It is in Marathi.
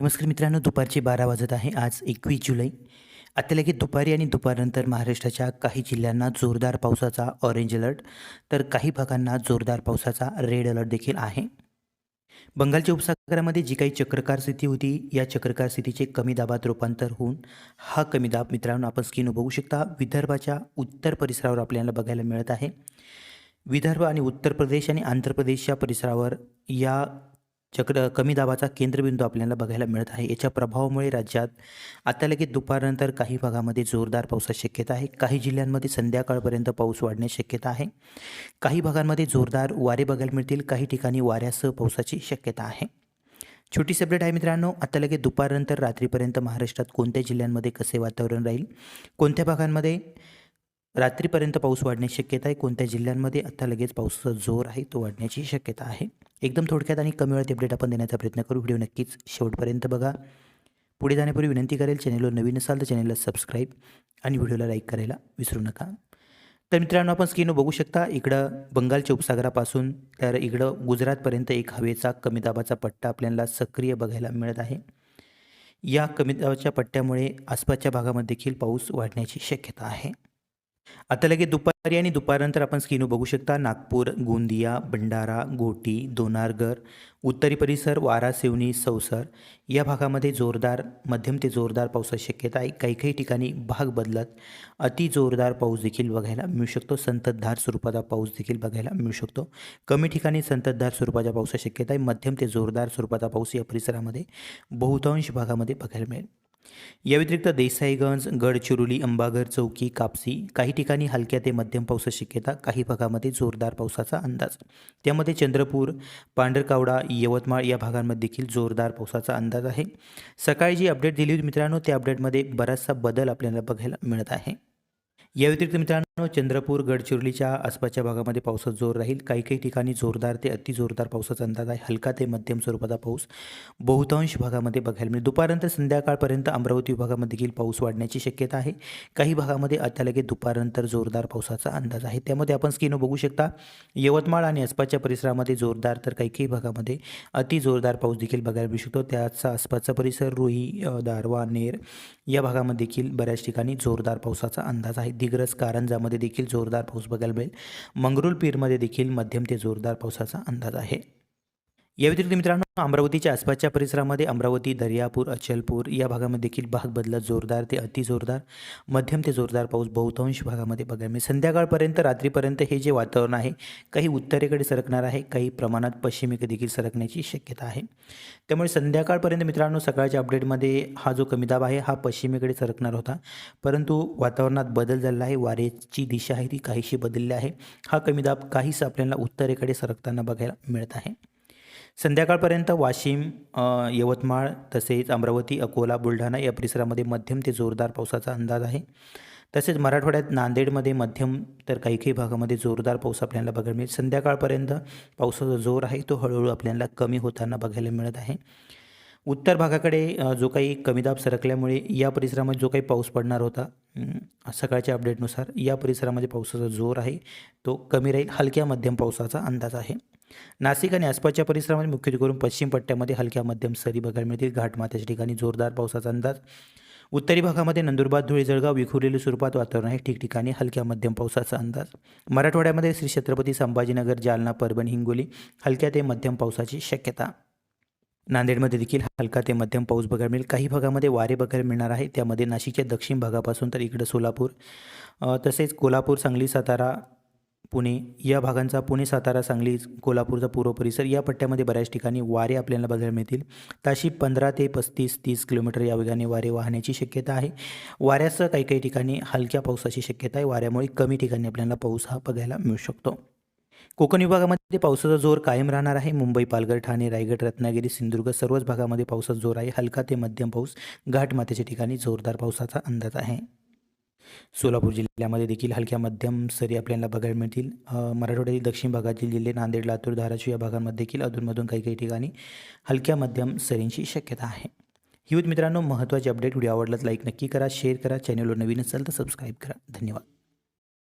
नमस्कार मित्रांनो दुपारचे बारा वाजत आहे. आज एकवीस जुलै. आता लगेच दुपारी आणि दुपारनंतर महाराष्ट्राच्या काही जिल्ह्यांना जोरदार पावसाचा ऑरेंज अलर्ट तर काही भागांना जोरदार पावसाचा रेड अलर्ट देखील आहे. बंगालच्या उपसागरामध्ये जी काही चक्रकार स्थिती होती या चक्रकार स्थितीचे कमी दाबात रूपांतर होऊन हा कमी दाब मित्रांनो आपण स्किन बघू शकता. विदर्भाच्या उत्तर परिसरावर आपल्याला बघायला मिळत आहे. विदर्भ आणि उत्तर प्रदेश आणि आंध्र प्रदेशच्या परिसरावर या चक्र कमी दाबाचा केंद्रबिंदू आपल्याला बघायला मिळत आहे. याच्या प्रभावामुळे राज्यात आता लगेच दुपारनंतर काही भागामध्ये जोरदार पावसाची शक्यता आहे. काही जिल्ह्यांमध्ये संध्याकाळपर्यंत पाऊस वाढण्याची शक्यता आहे. काही भागांमध्ये जोरदार वारे बघायला मिळतील. काही ठिकाणी वाऱ्यासह पावसाची शक्यता आहे. छोटी अपडेट आहे मित्रांनो. आता लगेच दुपारनंतर रात्रीपर्यंत महाराष्ट्रात कोणत्या जिल्ह्यांमध्ये कसे वातावरण राहील? कोणत्या भागांमध्ये रात्रीपर्यंत पाऊस वाढण्याची शक्यता आहे? कोणत्या जिल्ह्यांमध्ये आता लगेच पावसाचा जोर आहे तो वाढण्याची शक्यता आहे? एकदम थोडक्यात आणि कमी वेळात अपडेट आपण देण्याचा प्रयत्न करू. व्हिडिओ नक्कीच शेवटपर्यंत बघा. पुढे जाण्यापूर्वी विनंती करेल चॅनलवर नवीन असाल तर चॅनलला सबस्क्राईब आणि व्हिडिओला लाईक करायला विसरू नका. तर मित्रांनो आपण स्क्रीनवर बघू शकता. इकडं बंगालच्या उपसागरापासून तर इकडं गुजरातपर्यंत एक हवेचा कमी दाबाचा पट्टा आपल्याला सक्रिय बघायला मिळत आहे. या कमी दाबाच्या पट्ट्यामुळे आसपासच्या भागामध्ये देखील पाऊस वाढण्याची शक्यता आहे. आता लगेच दुपारी आणि दुपारनंतर आपण स्किनू बघू शकता नागपूर गोंदिया भंडारा गोटी दोनारगर उत्तरी परिसर वारा सेवनी सौसर. या भागामध्ये जोरदार मध्यम ते जोरदार पावसाची शक्यता आहे. काही काही ठिकाणी भाग बदलत अति जोरदार पाऊस देखील बघायला मिळू शकतो. संततधार स्वरूपाचा पाऊस देखील बघायला मिळू शकतो. कमी ठिकाणी संततधार स्वरूपाच्या पावसाची शक्यता आहे. मध्यम ते जोरदार स्वरूपाचा पाऊस या परिसरामध्ये बहुतांश भागामध्ये बघायला मिळेल. या व्यतिरिक्त देसाईगंज गडचिरोली अंबाघर चौकी कापसी काही ठिकाणी हलक्या ते मध्यम पावसाची शक्यता काही भागामध्ये जोरदार पावसाचा अंदाज. त्यामध्ये चंद्रपूर पांढरकावडा यवतमाळ या भागांमध्ये देखील जोरदार पावसाचा अंदाज आहे. सकाळी जी अपडेट दिली होती मित्रांनो त्या अपडेटमध्ये बराचसा बदल आपल्याला बघायला मिळत आहे. या व्यतिरिक्त मित्रांनो चंद्रपूर गडचिरोलीच्या आसपासच्या भागामध्ये पावसाचा जोर राहील. काही काही ठिकाणी जोरदार ते अतिजोरदार पावसाचा अंदाज आहे. हलका ते मध्यम स्वरूपाचा पाऊस बहुतांश भागामध्ये बघायला मिळेल. दुपारनंतर संध्याकाळपर्यंत अमरावती विभागामध्ये देखील पाऊस वाढण्याची शक्यता आहे. काही भागामध्ये आता लगेच दुपारनंतर जोरदार पावसाचा अंदाज आहे. त्यामध्ये आपण स्किनो बघू शकता यवतमाळ आणि आसपासच्या परिसरामध्ये जोरदार तर काही काही भागामध्ये अति जोरदार पाऊस देखील बघायला मिळू शकतो. त्याचा आसपासचा परिसर रुई दारवा नेर या भागामध्ये देखील बऱ्याच ठिकाणी जोरदार पावसाचा अंदाज आहे. दिग्रस कारंजामध्ये देखील जोरदार पाऊस बघायला मिळेल. मंगरुळपीरमध्ये देखील मध्यम ते जोरदार पावसाचा अंदाज आहे. या व्यतिरिक्त मित्रांनो अमरावतीच्या आसपासच्या परिसरामध्ये अमरावती दर्यापूर अचलपूर या भागामध्ये देखील भाग बदला जोरदार ते अति जोरदार मध्यम ते जोरदार पाऊस बहुतांश भागामध्ये बघायला मिळेल. संध्याकाळपर्यंत रात्रीपर्यंत हे जे वातावरण आहे काही उत्तरेकडे सरकणार आहे काही प्रमाणात पश्चिमेकडे देखील सरकण्याची शक्यता आहे. त्यामुळे संध्याकाळपर्यंत मित्रांनो सकाळच्या अपडेटमध्ये हा जो कमी दाब आहे हा पश्चिमेकडे सरकणार होता. परंतु वातावरणात बदल झाला आहे वारेची दिशा आहे ती काहीशी बदलली आहे. हा कमी दाब काहीच आपल्याला उत्तरेकडे सरकताना बघायला मिळत आहे. संध्याकाळपर्यंत वाशिम यवतमाळ तसेच अमरावती अकोला बुलढाणा या परिसरामध्ये मध्यम ते जोरदार पावसाचा अंदाज आहे. तसेच मराठवाड्यात नांदेडमध्ये मध्यम तर काही काही भागामध्ये जोरदार पाऊस आपल्याला बघायला मिळेल. संध्याकाळपर्यंत पावसाचा जोर आहे तो हळूहळू आपल्याला कमी होताना बघायला मिळत आहे. उत्तर भागाकडे जो काही कमी दाब सरकल्यामुळे या परिसरामध्ये जो काही पाऊस पडणार होता सकाळच्या अपडेटनुसार या परिसरामध्ये पावसाचा जोर आहे तो कमी राहील. हलक्या मध्यम पावसाचा अंदाज आहे. नाशिक आणि आसपासच्या परिसरामध्ये मुख्य करून पश्चिम पट्ट्यामध्ये हलक्या मध्यम सरी बघायला मिळतील. घाटमाथ्याच्या ठिकाणी जोरदार पावसाचा अंदाज. उत्तरी भागामध्ये नंदुरबार धुळे जळगाव विखुरलेले स्वरूपात वातावरण आहे. ठिकठिकाणी हलक्या मध्यम पावसाचा अंदाज. मराठवाड्यामध्ये श्री छत्रपती संभाजीनगर जालना परभणी हिंगोली हलक्या ते मध्यम पावसाची शक्यता. नांदेडमध्ये देखील हलका ते मध्यम पाऊस बघायला मिळेल. काही भागामध्ये वारे बघायला मिळणार आहे. त्यामध्ये नाशिकच्या दक्षिण भागापासून तर इकडं सोलापूर तसेच कोल्हापूर सांगली सातारा पुणे या भागांचा पुणे सातारा सांगली कोल्हापूरचा पूर्व परिसर या पट्ट्यामध्ये बऱ्याच ठिकाणी वारे आपल्याला बघायला मिळतील. ताशी पंधरा ते पस्तीस तीस किलोमीटर या वेगाने वारे वाहण्याची शक्यता आहे. वाऱ्यासह काही काही ठिकाणी हलक्या पावसाची शक्यता आहे. वाऱ्यामुळे कमी ठिकाणी आपल्याला पाऊस हा बघायला मिळू शकतो. कोकण विभागामध्ये पावसाचा जोर कायम राहणार आहे. मुंबई पालघर ठाणे रायगड रत्नागिरी सिंधुदुर्ग सर्वच भागामध्ये पावसाचा जोर आहे. हलका ते मध्यम पाऊस घाटमाथ्याच्या ठिकाणी जोरदार पावसाचा अंदाज आहे. सोलापूर जिल्ह्यामध्ये देखील हलक्या मध्यम सरी आपल्याला बघायला मिळतील. मराठवाड्यातील दक्षिण भागातील जिल्हे नांदेड लातूर धाराशिव या भागांमध्ये देखील अधूनमधून काही काही ठिकाणी हलक्या मध्यम सरींची शक्यता आहे. ही मित्रांनो महत्त्वाचे अपडेट व्हिडिओ आवडलाच लाईक नक्की करा शेअर करा. चॅनलवर नवीन असाल तर सबस्क्राईब करा. धन्यवाद.